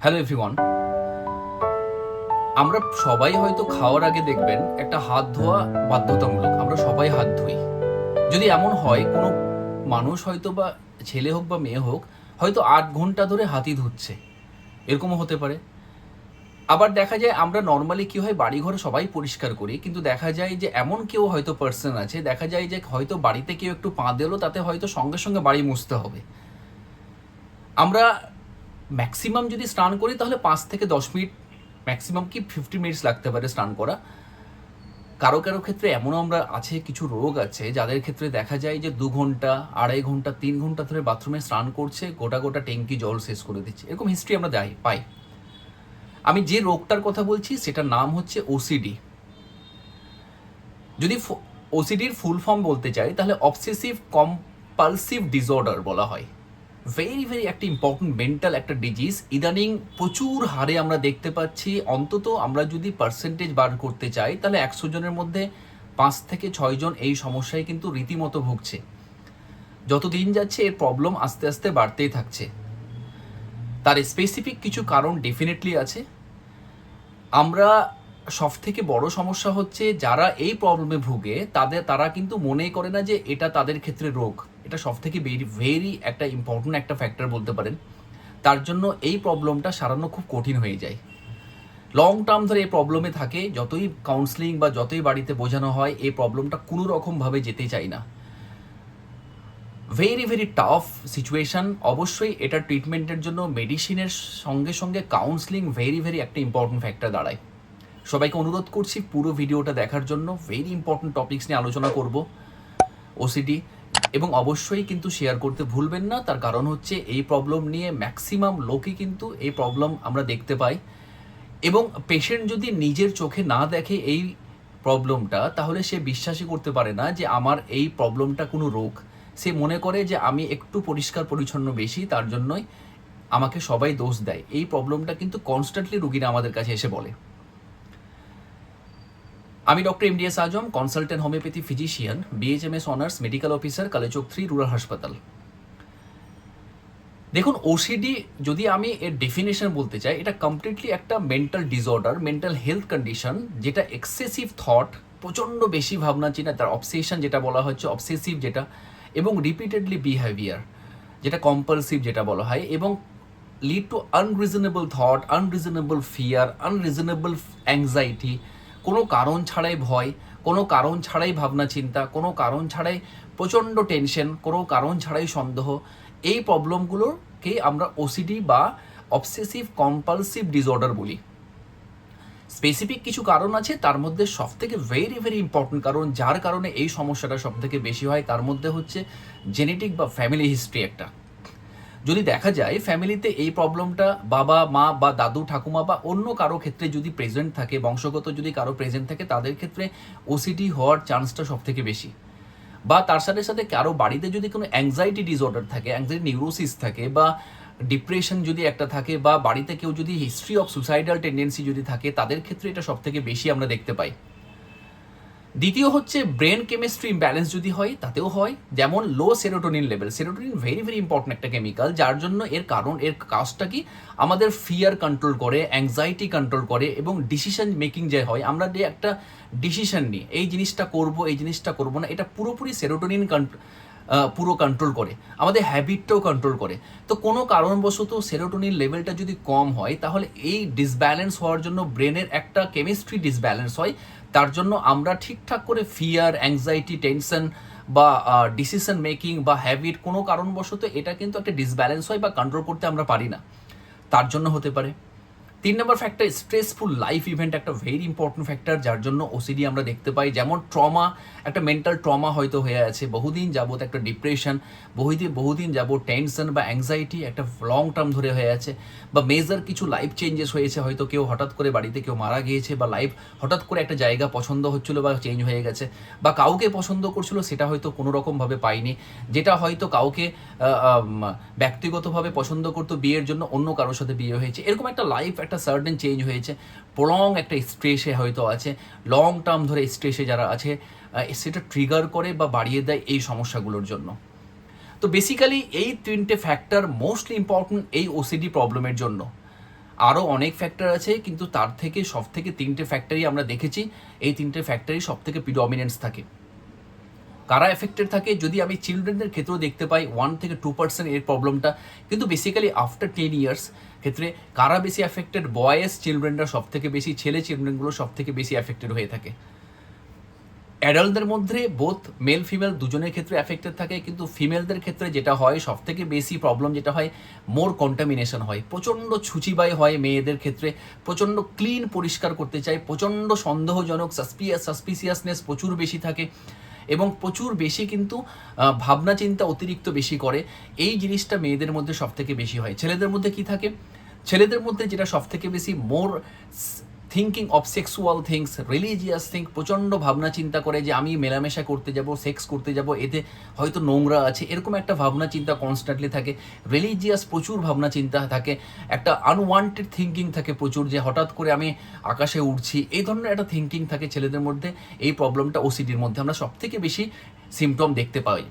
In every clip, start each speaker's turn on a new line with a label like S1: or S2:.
S1: Hello everyone আমরা সবাই হয়তো খাওয়ার আগে দেখবেন একটা হাত ধোয়া বাধ্যতামূলক। আমরা সবাই হাত ধুই। যদি এমন হয়, কোনো মানুষ হয়তো বা ছেলে হোক বা মেয়ে হোক, হয়তো আট ঘণ্টা ধরে হাতই ধুচ্ছে। এরকমও হতে পারে। আবার দেখা যায়, আমরা নর্মালি কি হয়, বাড়িঘর সবাই পরিষ্কার করি। কিন্তু দেখা যায় যে, এমন কেউ হয়তো পার্সন আছে। দেখা যায় যে, হয়তো বাড়িতে কেউ একটু পা দিলো, তাতে হয়তো সঙ্গে সঙ্গে বাড়ি মুছতে হবে। আমরা ম্যাক্সিমাম যদি স্নান করি, তাহলে পাঁচ থেকে দশ মিনিট ম্যাক্সিমাম কি ফিফটি মিনিটস লাগতে পারে স্নান করা। কারও কারও ক্ষেত্রে এমনও আমরা আছে, কিছু রোগ আছে, যাদের ক্ষেত্রে দেখা যায় যে দু ঘণ্টা, আড়াই ঘণ্টা, তিন ঘণ্টা ধরে বাথরুমে স্নান করছে, গোটা গোটা ট্যাঙ্কি জল শেষ করে দিচ্ছে। এরকম হিস্ট্রি আমরা দেয় পাই। আমি যে রোগটার কথা বলছি, সেটার নাম হচ্ছে ওসিডি যদি ওসিডির ফুল ফর্ম বলতে চাই, তাহলে অবসেসিভ কম্পালসিভ ডিসঅর্ডার বলা হয়। ভেরি ভেরি একটা ইম্পর্টেন্ট মেন্টাল একটা ডিজিজ ইদানিং প্রচুর হারে আমরা দেখতে পাচ্ছি। অন্তত আমরা যদি পার্সেন্টেজ বার করতে চাই, তাহলে একশো জনের মধ্যে পাঁচ থেকে ছয়জন এই সমস্যায় কিন্তু রীতিমতো ভুগছে। যত দিন যাচ্ছে, এর প্রবলেম আস্তে আস্তে বাড়তেই থাকছে। তার স্পেসিফিক কিছু কারণ ডেফিনেটলি আছে। আমরা সব থেকে বড় সমস্যা হচ্ছে, যারা এই প্রবলেমে ভুগে, তাদের, তারা কিন্তু মনে করে না যে এটা তাদের ক্ষেত্রে রোগ। এটা সব থেকে ভেরি ভেরি একটা ইম্পর্টেন্ট একটা ফ্যাক্টর বলতে পারেন। তার জন্য এই প্রবলেমটা সারানো খুব কঠিন হয়ে যায়। লং টার্ম ধরে এই প্রবলেমে থাকে, যতই কাউন্সিলিং বা যতই বাড়িতে বোঝানো হয়, এই প্রবলেমটা কোনো রকমভাবে যেতে চায় না। ভেরি ভেরি টাফ সিচুয়েশন অবশ্যই এটা ট্রিটমেন্টের জন্য মেডিসিনের সঙ্গে সঙ্গে কাউন্সিলিং ভেরি ভেরি একটা ইম্পর্টেন্ট ফ্যাক্টর দাঁড়ায়। সবাইকে অনুরোধ করছি পুরো ভিডিওটা দেখার জন্য ভেরি ইম্পর্টেন্ট টপিকস নিয়ে আলোচনা করব। ওসিডি এবং অবশ্যই কিন্তু শেয়ার করতে ভুলবেন না। তার কারণ হচ্ছে এই প্রবলেম নিয়ে ম্যাক্সিমাম লোকই কিন্তু এই প্রবলেম আমরা দেখতে পাই। এবং পেশেন্ট যদি নিজের চোখে না দেখে এই প্রবলেমটা তাহলে সে বিশ্বাসই করতে পারে না যে আমার এই প্রবলেমটা কোনো রোগ। সে মনে করে যে আমি একটু পরিষ্কার পরিচ্ছন্ন বেশি, তার জন্যই আমাকে সবাই দোষ দেয়। এই প্রবলেমটা কিন্তু কনস্ট্যান্টলি রুগীরা আমাদের কাছে এসে বলে। আমি doctor MDS Azam consultant homeopathy physician BHMS honours medical officer Kaliachak three rural হাসপাতাল। দেখুন ওসিডি যদি আমি এর ডেফিনেশন বলতে চাই, এটা কমপ্লিটলি একটা mental disorder mental health condition যেটা এক্সেসিভ থট প্রচণ্ড বেশি ভাবনা চিন্তা, তার অবসেশন যেটা বলা হচ্ছে অবসেসিভ যেটা, এবং রিপিটেডলি বিহেভিয়ার যেটা কম্পালসিভ যেটা বলা হয়, এবং lead to unreasonable thought unreasonable fear unreasonable anxiety কোনো কারণ ছাড়াই ভয়, কোনো কারণ ছাড়াই ভাবনা চিন্তা, কোনো কারণ ছাড়াই প্রচণ্ড টেনশন কোনো কারণ ছাড়াই সন্দেহ। এই প্রবলেমগুলোকে আমরা ওসিডি বা অবসেসিভ কম্পালসিভ ডিসঅর্ডার বলি। স্পেসিফিক কিছু কারণ আছে, তার মধ্যে সব থেকে ভেরি ভেরি ইম্পর্টেন্ট কারণ, যার কারণে এই সমস্যাটা সব থেকে বেশি হয়, তার মধ্যে হচ্ছে জেনেটিক বা ফ্যামিলি হিস্ট্রি একটা। যদি দেখা যায় ফ্যামিলিতে এই প্রবলেমটা বাবা, মা বা দাদু, ঠাকুমা বা অন্য কারও ক্ষেত্রে যদি প্রেজেন্ট থাকে, বংশগত যদি কারও প্রেজেন্ট থাকে, তাদের ক্ষেত্রে ওসিডি হওয়ার চান্সটা সব থেকে বেশি। বা তার সাথে সাথে কারও বাড়িতে যদি কোনো অ্যাংজাইটি ডিসঅর্ডার থাকে অ্যাংজাইটি নিউরোসিস থাকে বা ডিপ্রেশন যদি একটা থাকে বা বাড়িতে কেউ যদি হিস্ট্রি অফ সুসাইডাল টেন্ডেন্সি যদি থাকে, তাদের ক্ষেত্রে এটা সব থেকে বেশি আমরা দেখতে পাই। দ্বিতীয় হচ্ছে ব্রেন কেমিস্ট্রি ইমব্যালেন্স যদি হয়, তাতেও হয়। যেমন low serotonin level serotonin very very important একটা কেমিক্যাল যার জন্য এর কারণ, এর কাজটা কি? আমাদের ফিয়ার কন্ট্রোল করে অ্যাংজাইটি কন্ট্রোল করে এবং ডিসিশন মেকিং যে হয়, আমরা যে একটা ডিসিশন নিই, এই জিনিসটা করব, এই জিনিসটা করব না, এটা পুরোপুরি সেরোটোনিন পুরো কন্ট্রোল করে, আমাদের হ্যাবিটটাও কন্ট্রোল করে। তো কোনো কারণবশত সেরোটোনিন লেভেলটা যদি কম হয়, তাহলে এই ডিসব্যালেন্স হওয়ার জন্য ব্রেনের একটা কেমিস্ট্রি ডিসব্যালেন্স হয়। তার জন্য আমরা ঠিকঠাক করে ফিয়ার অ্যাংজাইটি টেনশন বা ডিসিশন মেকিং বা হ্যাবিট কোনো কারণবশত এটা কিন্তু একটা ডিসব্যালেন্স হয় বা কন্ট্রোল করতে আমরা পারি না। তার জন্য হতে পারে। তিন number factor stressful life event একটা ভেরি ইম্পর্টেন্ট ফ্যাক্টর যার জন্য ওসিডি আমরা দেখতে পাই। যেমন ট্রমা একটা মেন্টাল ট্রমা হয়তো হয়ে আছে। বহুদিন যাবত একটা ডিপ্রেশন বহুদিন বহুদিন যাবত টেনশন বা অ্যাংজাইটি একটা লং টার্ম ধরে হয়ে আছে। বা মেজার কিছু লাইফ চেঞ্জেস হয়েছে, হয়তো কেউ হঠাৎ করে বাড়িতে কেউ মারা গিয়েছে বা লাইফ হঠাৎ করে একটা জায়গা পছন্দ হচ্ছিল বা চেঞ্জ হয়ে গেছে বা কাউকে পছন্দ করছিল, সেটা হয়তো কোনো রকমভাবে পাইনি। যেটা হয়তো কাউকে ব্যক্তিগতভাবে পছন্দ করতো, বিয়ের জন্য অন্য কারোর সাথে বিয়ে হয়েছে। এরকম একটা লাইফ একটা সার্টেন চেঞ্জ হয়েছে। প্রলং একটা স্ট্রেসে হয়তো আছে। লং টার্ম ধরে স্ট্রেসে যারা আছে সেটা ট্রিগার করে বা বাড়িয়ে দেয় এই সমস্যাগুলোর জন্য। তো বেসিক্যালি এই তিনটে ফ্যাক্টর মোস্টলি ইম্পর্টেন্ট এই ওসিডি প্রবলেমের জন্য। আরও অনেক ফ্যাক্টর আছে, কিন্তু তার থেকে সব থেকে তিনটে ফ্যাক্টরই আমরা দেখেছি। এই তিনটে ফ্যাক্টরই সব থেকে প্রিডমিনেন্স থাকে। কারা এফেক্টেড থাকে? যদি আমি চিলড্রেনদের ক্ষেত্রেও দেখতে পাই ওয়ান থেকে টু পার্সেন্ট এর প্রবলেমটা কিন্তু বেসিক্যালি আফটার টেন ইয়ার্স ক্ষেত্রে কারা বেশি এফেক্টেড বয়েস চিলড্রেনরা সব থেকে বেশি, ছেলে চিলড্রেনগুলো সব থেকে বেশি এফেক্টেড হয়ে থাকে। অ্যাডাল্টদের মধ্যে বোথ মেল ফিমেল দুজনের ক্ষেত্রে এফেক্টেড থাকে, কিন্তু ফিমেলদের ক্ষেত্রে যেটা হয় সব থেকে বেশি প্রবলেম যেটা হয় মোর কন্টামিনেশন হয়। প্রচণ্ড ছুচিবাই হয় মেয়েদের ক্ষেত্রে, প্রচণ্ড ক্লিন পরিষ্কার করতে চায়, প্রচণ্ড সন্দেহজনক সাসপিয়াস সাসপিসিয়াসনেস প্রচুর বেশি থাকে। এবং প্রচুর বেশি কিন্তু ভাবনা চিন্তা অতিরিক্ত বেশি করে। এই জিনিসটা মেয়েদের মধ্যে সবথেকে বেশি হয়। ছেলেদের মধ্যে কি থাকে? ছেলেদের মধ্যে যেটা সবথেকে বেশি more thinking of sexual things religious think প্রচণ্ড ভাবনা চিন্তা করে যে আমি মেলামেশা করতে যাব সেক্স করতে যাব, এতে হয়তো নোংরা আছে, এরকম একটা ভাবনা চিন্তা কনস্ট্যান্টলি থাকে। রিলিজিয়াস প্রচুর ভাবনা চিন্তা থাকে, একটা আনওয়ান্টেড থিঙ্কিং থাকে প্রচুর যে হঠাৎ করে আমি আকাশে উড়ছি, এই ধরনের একটা থিঙ্কিং থাকে ছেলেদের মধ্যে, এই প্রবলেমটা ওসিডির মধ্যে আমরা সব থেকে বেশি সিমটম দেখতে পাই।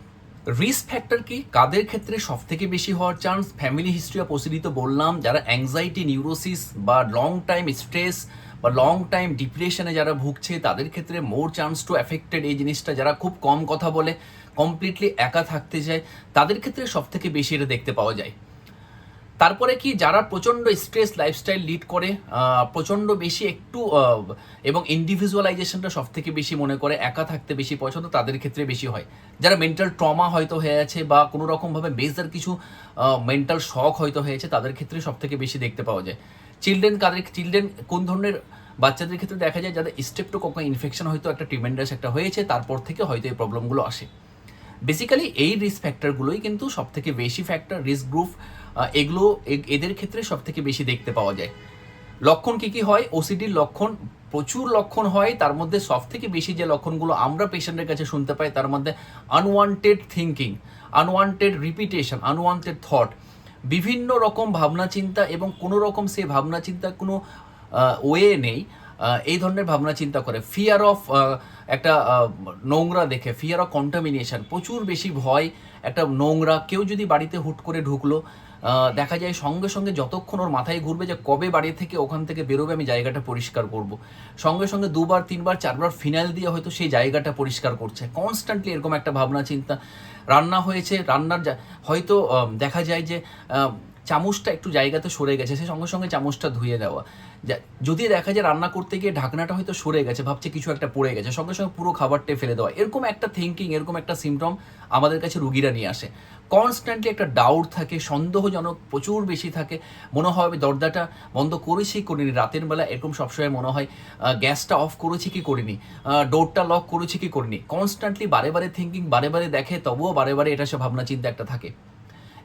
S1: রিস্ক ফ্যাক্টর কি? কাদের ক্ষেত্রে সব থেকে বেশি হওয়ার chance family history of OCD তো বললাম, যারা অ্যাংজাইটি নিউরোসিস বা লং টাইম স্ট্রেস বা লং টাইম ডিপ্রেশনে যারা ভুগছে, তাদের ক্ষেত্রে মোর চান্স টু অ্যাফেক্টেড এই জিনিসটা যারা খুব কম কথা বলে কমপ্লিটলি একা থাকতে চায়, তাদের ক্ষেত্রে সব থেকে বেশি এটা দেখতে পাওয়া যায়। তারপরে কি, যারা প্রচণ্ড স্ট্রেস লাইফস্টাইল লিড করে প্রচণ্ড বেশি একটু এবং ইন্ডিভিজুয়ালাইজেশনটা সব থেকে বেশি মনে করে, একা থাকতে বেশি পছন্দ, তাদের ক্ষেত্রে বেশি হয়। যারা মেন্টাল ট্রমা হয়তো হয়ে আছে বা কোনো রকমভাবে মেজার কিছু মেন্টাল শখ হয়তো হয়েছে, তাদের ক্ষেত্রে সব থেকে বেশি দেখতে পাওয়া যায়। চিলড্রেন কাদের চিলড্রেন কোন ধরনের বাচ্চাদের ক্ষেত্রে দেখা যায় যাদের স্টেপটো স্টেপটোকোকা ইনফেকশন হয়তো একটা ট্রিমেন্ডাস একটা হয়েছে, তারপর থেকে হয়তো এই প্রবলেমগুলো আসে। বেসিক্যালি এই রিস্ক ফ্যাক্টরগুলোই কিন্তু সব থেকে বেশি ফ্যাক্টর রিস্ক গ্রুপ এগুলো এদের ক্ষেত্রে সব থেকে বেশি দেখতে পাওয়া যায়। লক্ষণ কি কি হয়? ওসিডির লক্ষণ, প্রচুর লক্ষণ হয়, তার মধ্যে সব থেকে বেশি যে লক্ষণগুলো আমরা পেশেন্টের কাছে শুনতে পাই, তার মধ্যে unwanted thinking unwanted repetition unwanted thought বিভিন্ন রকম ভাবনা চিন্তা এবং কোনো রকম সেই ভাবনা চিন্তা কোনো ওয়ে নেই এই ধরনের ভাবনা চিন্তা করে। ফিয়ার অফ একটা নোংরা দেখে ফিয়ার অফ কন্টামিনেশন প্রচুর বেশি ভয়, একটা নোংরা, কেউ যদি বাড়িতে হুট করে ঢুকলো দেখা যায় সঙ্গে সঙ্গে যতক্ষণ ওর মাথায় ঘুরবে যে কবে বাড়ি থেকে ওখান থেকে বেরোবে, আমি জায়গাটা পরিষ্কার করব। সঙ্গে সঙ্গে দুবার, তিনবার, চারবার ফিনাইল দিয়ে হয়তো সেই জায়গাটা পরিষ্কার করছে। কনস্ট্যান্টলি এরকম একটা ভাবনা, চিন্তা। রান্না হয়েছে, রান্নার হয়তো দেখা যায় যে চামচটা একটু জায়গাতে সরে গেছে, সে সঙ্গে সঙ্গে চামচটা ধুয়ে দেওয়া। যদি দেখা যায় রান্না করতে গিয়ে ঢাকনাটা হয়তো সরে গেছে, ভাবছে কিছু একটা পড়ে গেছে, সঙ্গে সঙ্গে পুরো খাবারটা ফেলে দেওয়া। এরকম একটা থিঙ্কিং এরকম একটা সিমটম আমাদের কাছে রুগীরা নিয়ে আসে। কনস্ট্যান্টলি একটা ডাউট থাকে, সন্দেহজনক প্রচুর বেশি থাকে। মনে হয় আমি দরজাটা বন্ধ করেছি, করিনি। রাতের বেলা এরকম সবসময় মনে হয় গ্যাসটা অফ করেছি কি করিনি? ডোরটা লক করেছি কি করিনি? কনস্ট্যান্টলি বারে বারে থিঙ্কিং বারে বারে দেখে, তবুও বারে বারে এটা সে ভাবনা চিন্তা একটা থাকে।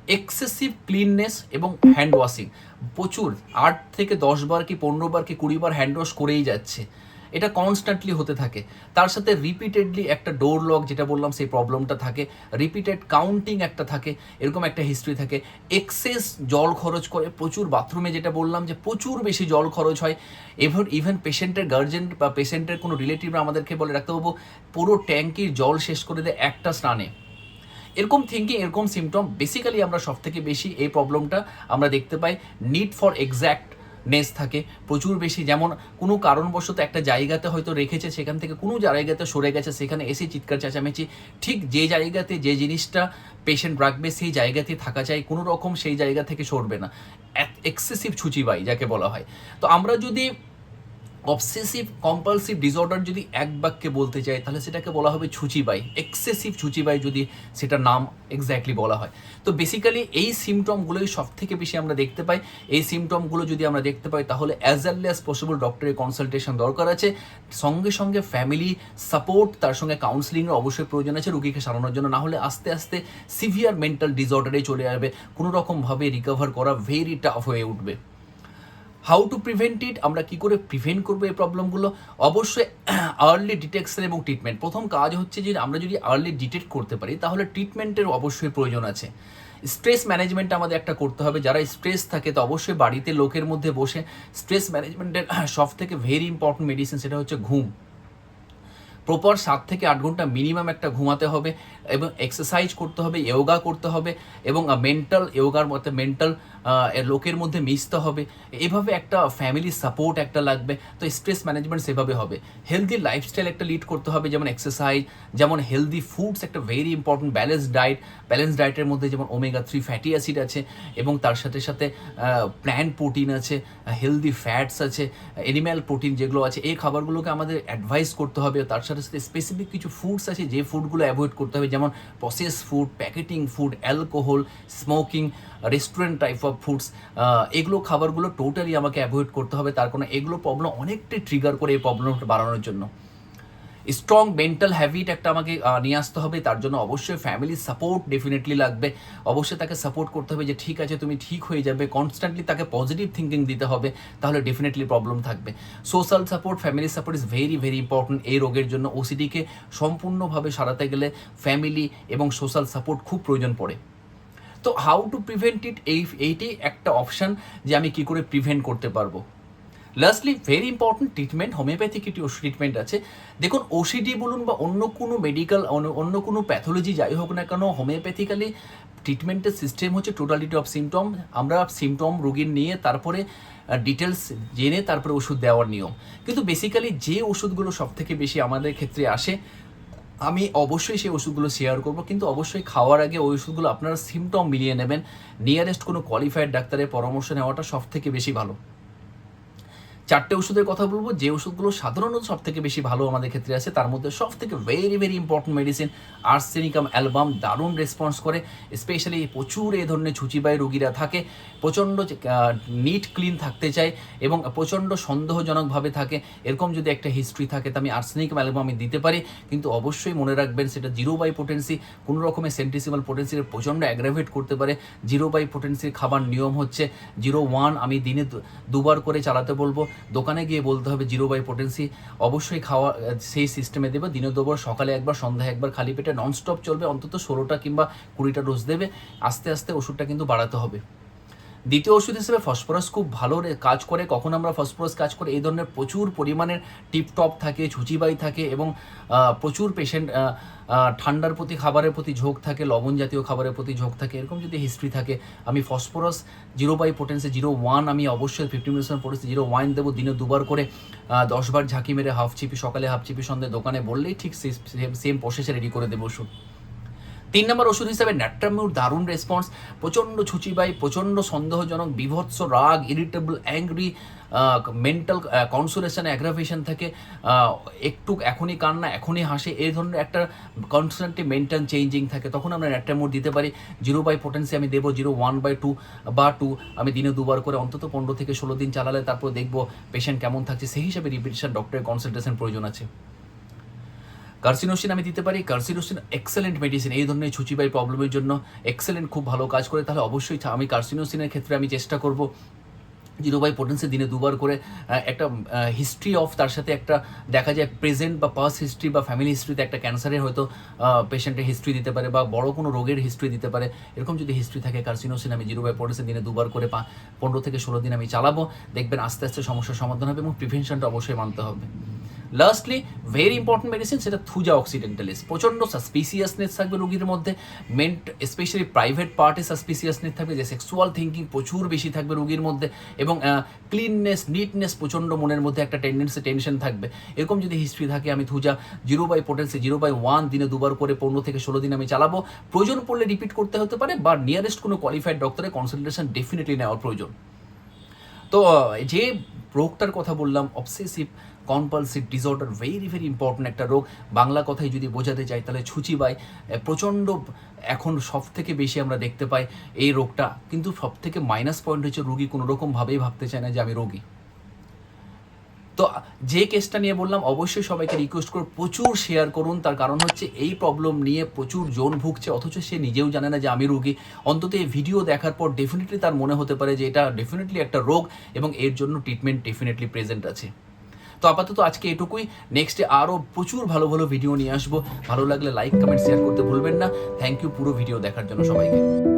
S1: এক্সেসিভ ক্লিননেস এবং হ্যান্ড ওয়াশিং প্রচুর, আট থেকে দশ বার কি পনেরো বার কি কুড়ি বার হ্যান্ড ওয়াশ করেই যাচ্ছে। এটা কনস্ট্যান্টলি হতে থাকে। তার সাথে রিপিটেডলি একটা ডোর লক যেটা বললাম সেই প্রবলেমটা থাকে। রিপিটেড কাউন্টিং একটা থাকে। এরকম একটা হিস্ট্রি থাকে। এক্সেস জল খরচ করে প্রচুর বাথরুমে যেটা বললাম যে প্রচুর বেশি জল খরচ হয়। এভার ইভেন পেশেন্টের গার্জেন বা পেশেন্টের কোনো রিলেটিভরা আমাদেরকে বলে, ডাক্তারবাবু, পুরো ট্যাঙ্কির জল শেষ করে দেয় একটা স্নানে। এরকম থিঙ্কিং এরকম সিমটম বেসিক্যালি আমরা সব থেকে বেশি এই প্রবলেমটা আমরা দেখতে পাই। নিড ফর এক্স্যাক্টনেস থাকে। প্রচুর বেশি যেমন কোনো কারণবশত একটা জায়গাতে হয়তো রেখেছে, সেখান থেকে কোনো জায়গাতে সরে গেছে, সেখানে এসে চিৎকার চেঁচামেচি। ঠিক যে জায়গাতে যে জিনিসটা পেশেন্ট রাখবে, সেই জায়গাতে থাকা চাই। কোনো রকম সেই জায়গা থেকে সরবে না। এক্সেসিভ ছুচিবাই যাকে বলা হয়। তো আমরা যদি অবসেসিভ কম্পালসিভ ডিসঅর্ডার যদি এক বাক্যে বলতে চাই তাহলে সেটাকে বলা হবে ছুচিবাই এক্সেসিভ ছুচিবাই যদি সেটা নাম এক্স্যাক্টলি বলা হয়। তো বেসিক্যালি এই সিমটমগুলোই সব থেকে বেশি আমরা দেখতে পাই। এই সিমটমগুলো যদি আমরা দেখতে পাই, তাহলে অ্যাজ আর্লি অ্যাজ পসিবল ডক্টরের কনসালটেশন দরকার আছে। সঙ্গে সঙ্গে ফ্যামিলি সাপোর্ট তার সঙ্গে কাউন্সিলিংয়ের অবশ্যই প্রয়োজন আছে, রুগীকে সারানোর জন্য। না হলে আস্তে আস্তে সিভিয়ার মেন্টাল ডিসঅর্ডারে চলে যাবে কোনো রকমভাবে রিকভার করা ভেরি টাফ হয়ে উঠবে। হাউ টু প্রিভেন্ট ইট আমরা কি করে প্রিভেন্ট করব এই প্রবলেমগুলো অবশ্যই আর্লি ডিটেকশন এবং ট্রিটমেন্ট প্রথম কাজ হচ্ছে যে আমরা যদি আর্লি ডিটেক্ট করতে পারি, তাহলে ট্রিটমেন্টের অবশ্যই প্রয়োজন আছে। স্ট্রেস ম্যানেজমেন্ট আমাদের একটা করতে হবে। যারা স্ট্রেস থাকে, তো অবশ্যই বাড়িতে লোকের মধ্যে বসে স্ট্রেস ম্যানেজমেন্টের সব থেকে ভেরি ইম্পর্টেন্ট মেডিসিন সেটা হচ্ছে ঘুম। প্রপার সাত থেকে আট ঘণ্টা মিনিমাম একটা ঘুমাতে হবে এবং এক্সারসাইজ করতে হবে ইয়োগা করতে হবে এবং মেন্টাল ইয়োগার মধ্যে মেন্টাল লোকের মধ্যে মিশতে হবে। এভাবে একটা ফ্যামিলি সাপোর্ট একটা লাগবে। তো স্ট্রেস ম্যানেজমেন্ট সেভাবে হবে। হেলদি লাইফস্টাইল একটা লিড করতে হবে, যেমন এক্সারসাইজ যেমন হেলদি ফুডস একটা very important balance diet balance ডায়েটের মধ্যে যেমন ওমেগা থ্রি ফ্যাটি অ্যাসিড আছে, এবং তার সাথে সাথে প্ল্যান্ট প্রোটিন আছে হেলদি ফ্যাটস আছে এনিম্যাল প্রোটিন যেগুলো আছে, এই খাবারগুলোকে আমাদের অ্যাডভাইস করতে হবে। তার সাথে সাথে স্পেসিফিক কিছু ফুডস আছে, যে ফুডগুলো অ্যাভয়েড করতে হবে, যেমন process food packeting food alcohol smoking restaurant type of foods এগুলো খাবারগুলো টোটালি আমাকে অ্যাভয়েড করতে হবে। তার কারণে এগুলো প্রবলেম অনেকটাই ট্রিগার করে এই প্রবলেমটা বাড়ানোর জন্য। স্ট্রং মেন্টাল হ্যাবিট একটা আমাকে নিয়ে আসতে হবে। তার জন্য অবশ্যই ফ্যামিলি সাপোর্ট ডেফিনেটলি লাগবে। অবশ্যই তাকে সাপোর্ট করতে হবে যে, ঠিক আছে, তুমি ঠিক হয়ে যাবে। কনস্ট্যান্টলি তাকে পজিটিভ থিঙ্কিং দিতে হবে, তাহলে ডেফিনেটলি প্রবলেম থাকবে। Social support family support is very very important এই রোগের জন্য। ওসিডিকে সম্পূর্ণভাবে সারাতে গেলে ফ্যামিলি এবং সোশ্যাল সাপোর্ট খুব প্রয়োজন পড়ে। তো হাউ টু প্রিভেন্ট ইট এই, এইটি একটা অপশান যে আমি কি করে প্রিভেন্ট করতে পারব। Lastly very important treatment homeopathic একটি ট্রিটমেন্ট আছে। দেখুন ওসিডি বলুন বা অন্য কোনো মেডিকেল অন্য কোনো প্যাথোলজি যাই হোক না কেন হোমিওপ্যাথিক্যালি ট্রিটমেন্টের সিস্টেম হচ্ছে টোটালিটি অফ সিমটম আমরা সিমটম রোগীর নিয়ে তারপরে ডিটেলস জেনে তারপরে ওষুধ দেওয়ার নিয়ম। কিন্তু বেসিক্যালি যে ওষুধগুলো সব থেকে বেশি আমাদের ক্ষেত্রে আসে আমি অবশ্যই সেই ওষুধগুলো শেয়ার করব, কিন্তু অবশ্যই খাওয়ার আগে ওই ওষুধগুলো আপনারা সিমটম মিলিয়ে নেবেন। নিয়ারেস্ট কোনো কোয়ালিফাইড ডাক্তারের পরামর্শ নেওয়াটা সব থেকে বেশি ভালো। চারটে ওষুধের কথা বলব। যে ওষুধগুলো সাধারণত সব থেকে বেশি ভালো আমাদের ক্ষেত্রে আছে, তার মধ্যে সব থেকে very very important medicine arsenicum album দারুণ রেসপন্স করে স্পেশালি প্রচুর এ ধরনের ছুচিবাই রোগীরা থাকে, প্রচণ্ড নিট ক্লিন থাকতে চায় এবং প্রচণ্ড সন্দেহজনকভাবে থাকে। এরকম যদি একটা হিস্ট্রি থাকে, তো আমি আর্সেনিকাম অ্যালবাম আমি দিতে পারি। কিন্তু অবশ্যই মনে রাখবেন সেটা জিরো বাই পোটেন্সি কোনো রকমের সেন্টিসিমাল পোটেন্সির প্রচণ্ড অ্যাগ্রাভেট করতে পারে। জিরো বাই পোটেন্সির খাবার নিয়ম হচ্ছে জিরো ওয়ান আমি দিনে দুবার করে চালাতে বলব। দোকানে গিয়ে বলতে হবে জিরো বাই পোটেন্সি। অবশ্যই খাওয়া সেই সিস্টেমে দেবে। দিনে দুবার, সকালে একবার, সন্ধ্যায় একবার খালি পেটে ননস্টপ চলবে। অন্তত ষোলোটা কিংবা কুড়িটা ডোজ দেবে। আস্তে আস্তে ওষুধটা কিন্তু বাড়াতে হবে। দ্বিতীয় ওষুধ হিসেবে ফসফরাস খুব ভালো কাজ করে। কখন আমরা ফসফরাস কাজ করে। এই ধরনের প্রচুর পরিমাণের টিপটপ থাকে ছুচিবাই থাকে এবং প্রচুর পেশেন্ট ঠান্ডার প্রতি খাবারের প্রতি ঝোঁক থাকে লবণ জাতীয় খাবারের প্রতি ঝোঁক থাকে। এরকম যদি হিস্ট্রি থাকে, আমি ফসফরাস জিরো বাই পোটেন্সে জিরো ওয়ান আমি অবশ্যই ফিফটি মিলিগ্রাম পোটেন্সে জিরো ওয়ান দেবো, দিনে দুবার করে দশবার ঝাঁকি মেরে হাফ চিপি, সকালে হাফ চিপি, সন্ধ্যে দোকানে বললেই ঠিক সেম প্রসেসে রেডি করে দেবো ওষুধ। তিন নম্বর ওষুধ হিসাবে ন্যাট্রামিউর দারুণ রেসপন্স প্রচণ্ড ছুচিবাই, প্রচণ্ড সন্দেহজনক, বিভৎস রাগ irritable angry mental consolation aggravation থাকে। একটু এখনই কান্না, এখনই হাসে, এই ধরনের একটা কনস্ট্যান্টলি মেন্টাল চেঞ্জিং থাকে। তখন আমরা ন্যাট্রামিউর দিতে পারি। জিরো বাই পোটেন্সি আমি দেবো জিরো ওয়ান বাই টু বা টু আমি দিনে দুবার করে, অন্তত পনেরো থেকে ষোলো দিন চালালে তারপর দেখব পেশেন্ট কেমন থাকছে। সেই হিসাবে রিপিটেশন ডক্টরের কনসালটেশন প্রয়োজন আছে। কার্সিনোসিন আমি দিতে পারি কার্সিনোসিন এক্সেলেন্ট মেডিসিন এই ধরনের ছুচিবাই প্রবলেমের জন্য এক্সেলেন্ট খুব ভালো কাজ করে। তাহলে অবশ্যই আমি কার্সিনোসিনের ক্ষেত্রে আমি চেষ্টা করব জিরো বাই পোটেন্সি দিনে দুবার করে একটা হিস্ট্রি অফ তার সাথে একটা দেখা যায় প্রেজেন্ট বা পাস্ট হিস্ট্রি বা ফ্যামিলি হিস্ট্রিতে একটা ক্যান্সারের হয়তো পেশেন্টের হিস্ট্রি দিতে পারে বা বড় কোনো রোগের হিস্ট্রি দিতে পারে। এরকম যদি হিস্ট্রি থাকে কার্সিনোসিন আমি জিরো বাই পোটেন্সি দিনে দুবার করে পা- পনেরো থেকে ষোলো দিন আমি চালাবো। দেখবেন আস্তে আস্তে সমস্যার সমাধান হবে এবং প্রিভেনশনটা অবশ্যই মানতে হবে। লাস্টলি ভেরি ইম্পর্টেন্ট মেডিসিন সেটা থুজা অক্সিডেন্টালিস প্রচণ্ড সাসপিসিয়াসনেস থাকবে রোগীর মধ্যে। মেন্ট স্পেশালি প্রাইভেট পার্টে সাসপিসিয়াসনেস থাকবে, যে সেক্সুয়াল থিঙ্কিং প্রচুর বেশি থাকবে রোগীর মধ্যে এবং ক্লিননেস নিটনেস প্রচণ্ড মনের মধ্যে একটা টেন্ডেন্সি টেনশন থাকবে। এরকম যদি হিস্ট্রি থাকে, আমি thuja zero by potency zero by one দিনে দুবার করে পনেরো থেকে ষোলো দিন আমি চালাবো। প্রয়োজন পড়লে রিপিট করতে হতে পারে বা নিয়ারেস্ট কোনো কোয়ালিফাইড ডক্টরের কনসালটেশন ডেফিনেটলি নেওয়ার প্রয়োজন। তো যে রোগটার কথা বললাম obsessive compulsive disorder very very important একটা রোগ। বাংলা কথায় যদি বোঝাতে চাই, তাহলে ছুচিবাই বাই। প্রচণ্ড এখন সব থেকে বেশি আমরা দেখতে পাই এই রোগটা। কিন্তু সব থেকে মাইনাস পয়েন্ট হচ্ছে, রুগী কোনো রকমভাবেই ভাবতে চায় না যে আমি রোগী। তো যে কেসটা নিয়ে বললাম, অবশ্যই সবাইকে রিকোয়েস্ট করে প্রচুর শেয়ার করুন। তার কারণ হচ্ছে এই প্রবলেম নিয়ে প্রচুর জন ভুগছে, অথচ সে নিজেও জানে না যে আমি রোগী। অন্তত এই ভিডিও দেখার পর ডেফিনেটলি তার মনে হতে পারে যে এটা ডেফিনেটলি একটা রোগ এবং এর জন্য ট্রিটমেন্ট ডেফিনেটলি প্রেজেন্ট আছে। তো আপাতত আজকে এটুকুই। নেক্সটে আরও প্রচুর ভালো ভালো ভিডিও নিয়ে আসব। ভালো লাগলে লাইক কমেন্ট শেয়ার করতে ভুলবেন না। থ্যাংক ইউ পুরো ভিডিও দেখার জন্য সবাইকে।